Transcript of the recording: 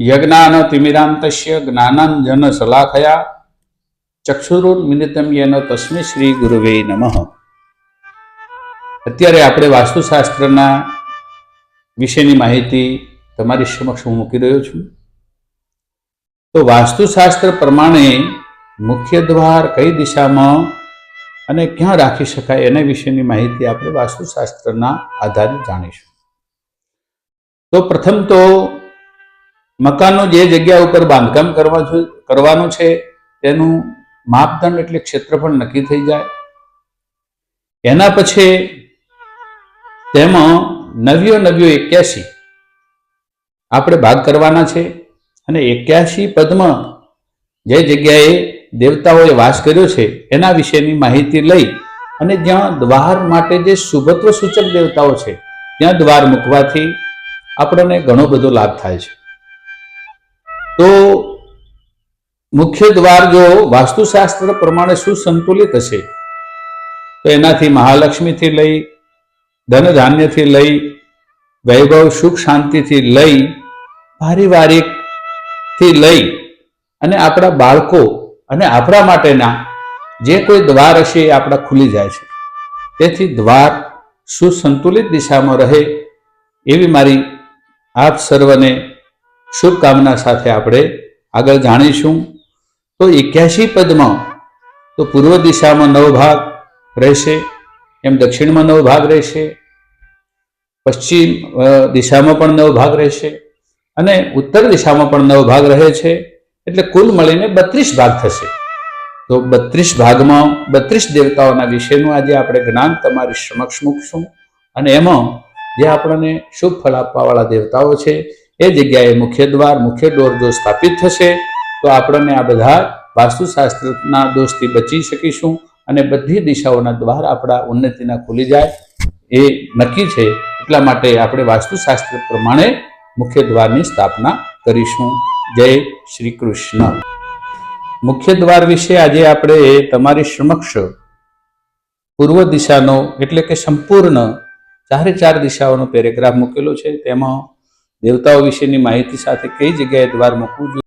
યજ્ઞાન તિમિરાંતસ્ય જ્ઞાનાંજન શલાખયા. ચક્ષુરુન્મિલિતમ યેન તસ્મે શ્રી ગુરુવે નમઃ. અત્યારે આપણે વાસ્તુશાસ્ત્રના વિશેની માહિતી તમારી સમક્ષ હું મૂકી રહ્યો છું. તો વાસ્તુશાસ્ત્ર પ્રમાણે મુખ્ય દ્વાર કઈ દિશામાં અને ક્યાં રાખી શકાય એના વિશેની માહિતી આપણે વાસ્તુશાસ્ત્રના આધારે જાણીશું. તો પ્રથમ તો મકાનનું જે જગ્યા ઉપર બાંધકામ કરવા કરવાનું છે, તેનું માપદંડ એટલે ક્ષેત્રફળ નક્કી થઈ જાય. એના પછી તેમાં નવ્યો નવ્યો એક્યાસી આપણે ભાગ કરવાના છે અને એક્યાસી પદમાં જે જગ્યાએ દેવતાઓએ વાસ કર્યો છે, એના વિશેની માહિતી લઈ અને જ્યાં દ્વાર માટે જે શુભત્વ સૂચક દેવતાઓ છે, ત્યાં દ્વાર મૂકવાથી આપણને ઘણો બધો લાભ થાય છે. તો મુખ્ય દ્વાર જો વાસ્તુશાસ્ત્ર પ્રમાણે સુસંતુલિત હશે, તો એનાથી મહાલક્ષ્મીથી લઈ ધન ધાન્યથી લઈ, વૈભવ, સુખ, શાંતિથી લઈ, પારિવારિકથી લઈ અને આપણા બાળકો અને આપણા માટેના જે કોઈ દ્વાર હશે એ આપણા ખુલી જાય છે. તેથી દ્વાર સુસંતુલિત દિશામાં રહે એવી મારી આપ સર્વને શુભકામના સાથે આપણે આગળ જાણીશું. તો એક્યાસી પદમાં તો પૂર્વ દિશામાં નવ ભાગ રહેશે, એમ દક્ષિણમાં નવ ભાગ રહેશે, પશ્ચિમ દિશામાં પણ નવ ભાગ રહેશે અને ઉત્તર દિશામાં પણ નવ ભાગ રહે છે, એટલે કુલ મળીને બત્રીસ ભાગ થશે. તો બત્રીસ ભાગમાં બત્રીસ દેવતાઓના વિશેનું આજે આપણે જ્ઞાન તમારી સમક્ષ મૂકશું અને એમાં જે આપણને શુભ ફળ આપવાવાળા દેવતાઓ છે એ જગ્યાએ મુખ્ય દ્વાર, મુખ્ય ડોર જો સ્થાપિત થશે, તો આપણને આ બધા વાસ્તુશાસ્ત્રના દોષથી બચી શકીશું અને બધી દિશાઓના દ્વાર આપણા ઉન્નતિના ખુલી જાય એ નક્કી છે. એટલા માટે આપણે વાસ્તુશાસ્ત્ર પ્રમાણે મુખ્ય દ્વારની સ્થાપના કરીશું. જય શ્રી કૃષ્ણ. મુખ્ય દ્વાર વિશે આજે આપણે તમારી સમક્ષ પૂર્વ દિશાનો એટલે કે સંપૂર્ણ ચારે ચાર દિશાઓનો પેરેગ્રાફ મૂકેલો છે. તેમાં દેવતાઓ વિશેની માહિતી સાથે કઈ જગ્યાએ દ્વાર મૂકવું જોઈએ?